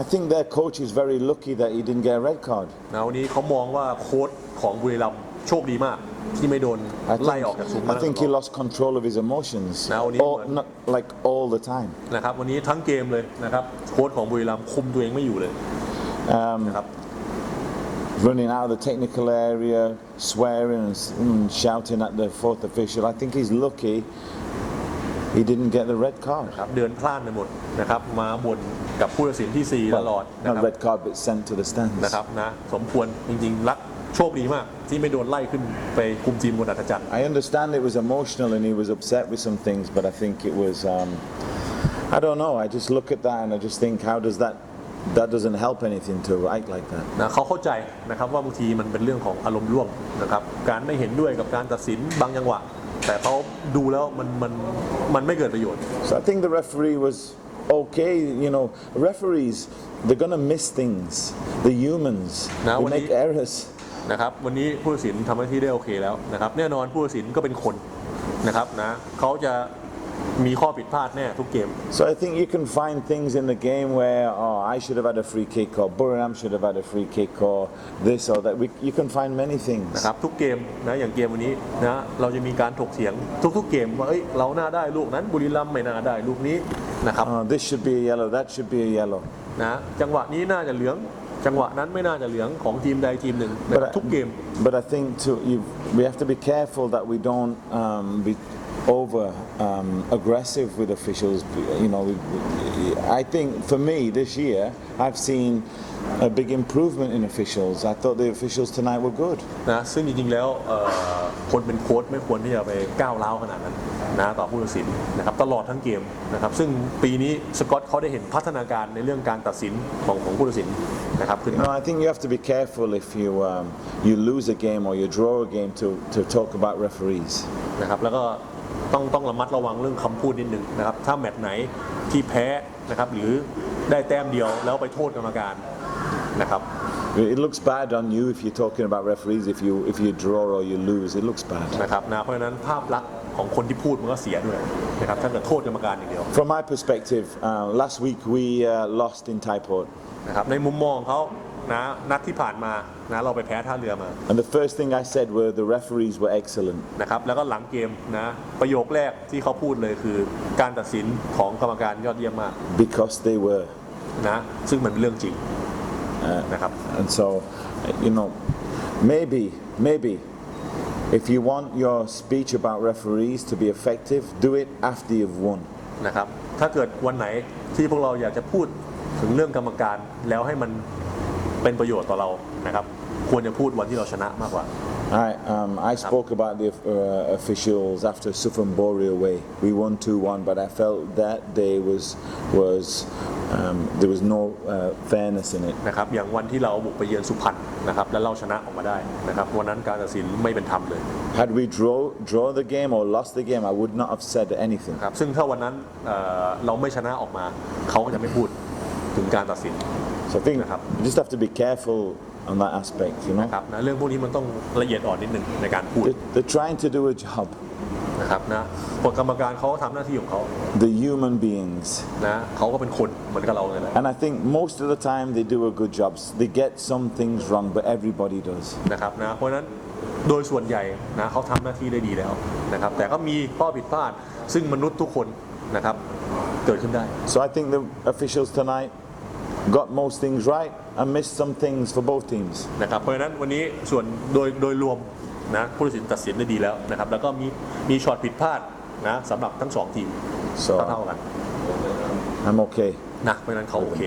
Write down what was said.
I think their coach is very lucky that he didn't get a red card. นะวันนี้เขามองว่าโค้ชของบุรีรัมย์โชคดีมาก ที่ไม่โดน I ไล่ think, ออกจากซุ้ม I think he lost control of his emotions. Now, when he all, won- not, like all the time. นะครับวันนี้ทั้งเกมเลยนะครับโค้ชของบุรีรัมย์คุมตัวเองไม่อยู่เลยนะครับ Running out of the technical area, swearing and, s- and shouting at the fourth official. I think he's lucky he didn't get the red card. ครับเดินพลาดไปหมดนะครับมาบ่นกับผู้ตัดสินที่ 4 ตลอดนะค Not รับ red card, but sent to the stands. นะครับนะสมควรจริงๆรักโชคดีมาก ที่ไม่โดนไล่ขึ้นไปคุมทีมบนอัฐจักร I understand it was emotional and he was upset with some things, but I think it was. Um, I don't know. I just look at that and I just think, how does that? That doesn't help anything to write like that. นะเขาเข้าใจนะครับว่าบางทีมันเป็นเรื่องของอารมณ์ร่วมนะครับการไม่เห็นด้วยกับการตัดสินบางจังหวะ แต่เขาดูแล้วมันมันมันไม่เกิดประโยชน์ So I think the referee was okay. You know, referees they're gonna miss things. The humans Now, we when make he- errors. นะครับวันนี้ผู้ตัดสินทำหน้าที่ได้โอเคแล้วนะครับแน่นอนผู้ตัดสินก็เป็นคนนะครับนะเขาจะ มีข้อผิดพลาดแน่ทุกเกม So I think you can find things in the game where oh I should have had a free kick or Burham should have had a free kick or this or that. We, you can find many things. นะครับทุกเกมนะอย่างเกมวันนี้นะเราจะมีการถกเถียงทุกๆเกมว่าเอ้ยเราน่าได้ลูกนั้นบุรีรัมย์ไม่น่าได้ลูกนี้นะครับ Oh, this should be a yellow. That should be a yellow. นะจังหวะนี้น่าจะเหลือง จังหวะนั้นไม่น่าจะเหลืองของทีมใดทีมหนึ่งนะครับ I- ทุกเกม But I think to, you, we have to be careful that we don't um, be over um, aggressive with officials. You know, we, we- I think for me this year, I've seen a big improvement in officials. I thought the officials tonight were good. นะซึ่งจริงๆแล้วเอ่อคนเป็นโค้ชไม่ควรที่จะไปก้าวร้าวขนาดนั้นนะต่อผู้ตัดสินนะครับตลอดทั้งเกมนะครับซึ่งปีนี้สกอตเขาได้เห็นพัฒนาการในเรื่องการตัดสินของของผู้ตัดสินนะครับขึ้น You มา know, I think you have to be careful if you um, you lose a game or you draw a game to, to talk about referees. นะครับแล้วก็ ต้องต้องระมัดระวังเรื่องคำพูดนิดนึงนะครับ ถ้าแมตช์ไหนที่แพ้นะครับ หรือได้แต้มเดียวแล้วไปโทษกรรมการนะครับ It looks bad on you if you're talking about referees. If you if you draw or you lose, it looks bad. นะครับนะเพราะฉะนั้นภาพลักษณ์ของคนที่พูดมันก็เสียด้วยนะครับถ้าเกิดโทษกรรมการอย่างเดียว From my perspective, uh, last week we uh, lost in Thai Port. นะครับในมุมมองเขา นะนัดที่ผ่านมานะเราไปแพ้ท่าเรือมา And the first thing I said were the referees were excellent. นะครับแล้วก็หลังเกมนะประโยคแรกที่เขาพูดเลยคือ การตัดสินของกรรมการยอดเยี่ยมมาก because they were. นะซึ่งมันเป็นเรื่องจริงนะครับ And so, uh, you know, maybe, maybe, if you want your speech about referees to be effective, do it after you've won. นะครับถ้าเกิดวันไหนที่พวกเราอยากจะพูดถึงเรื่องกรรมการแล้วให้มัน เป็นประโยชน์ต่อเรานะครับควรจะพูดวันที่เราชนะมากกว่า I, um, I spoke about the uh, officials after Suffolk Bori away. We won 2-1, but I felt that day was was um, there was no uh, fairness in it. นะครับอย่างวันที่เราบุกไปเยือนสุพรรณนะครับแล้วเราชนะออกมาได้นะครับวันนั้นการตัดสินไม่เป็นธรรมเลย Had we draw draw the game or lost the game, I would not have said anything. ครับซึ่งถ้าวันนั้นเอ่อเราไม่ชนะออกมาเขาก็จะไม่พูดถึงการตัดสิน So I thinkนะครับ. you just have to be careful on that aspect, you know. นะครับนะเรื่องพวกนี้มันต้องละเอียดอ่อนนิดหนึ่งในการพูด They're, they're trying to do a job. นะครับนะผลกรรมการเขาทำหน้าที่ของเขา The human beings. นะเขาก็เป็นคนเหมือนกับเราเลยแหละ And I think most of the time they do a good job. They get some things wrong, but everybody does. นะครับนะเพราะฉะนั้นโดยส่วนใหญ่นะเขาทำหน้าที่ได้ดีแล้วนะครับแต่ก็มีข้อผิดพลาด ซึ่งมนุษย์ทุกคนนะครับเกิดขึ้นได้ So I think the officials tonight got most things right and missed some things for both teams. นะครับเพราะฉะนั้นวันนี้ส่วนโดยโดยรวมนะผู้ตัดสินตัดสินได้ดีแล้วนะครับแล้วก็มีมีช็อตผิดพลาดนะสำหรับทั้งสองทีม So เท่าๆกัน I'm okay. นะเพราะฉะนั้นเขาโอเค